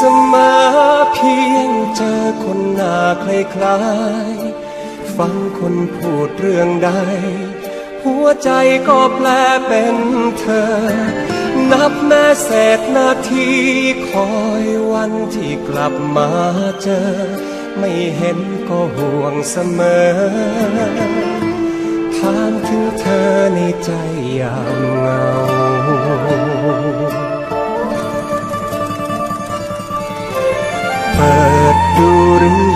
สมอเพียงเจอคนหน้าคล้ายๆฟังคนพูดเรื่องใด หัวใจก็แปลเป็นเธอ นับแม่เศษนาทีคอยวันที่กลับมาเจอ ไม่เห็นก็ห่วงเสมอ ถามถึงเธอในใจยาม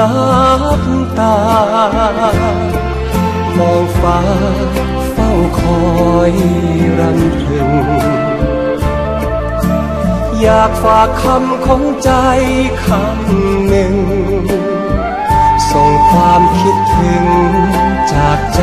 ลับตามองฟ้าเฝ้าคอยรำพึง อยากฝากคำของใจคำหนึ่ง ส่งความคิดถึงจากใจ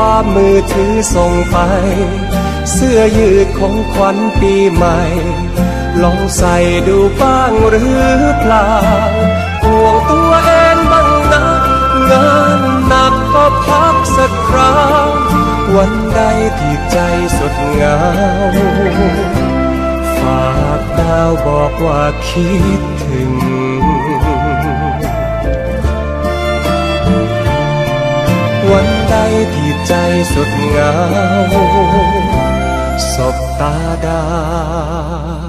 ความมือถือส่งไป เสื้อยืดของขวัญปีใหม่ ลองใส่ดูบ้างหรือเปล่าห่วงตัวเองบ้างนะงานหนักก็พักสักคราววันใดที่ใจสดเงาฝากดาวบอกว่าคิดถึง วันใดที่ใจสุดเหงาสบตาดา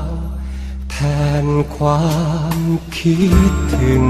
วแทนความคิดถึง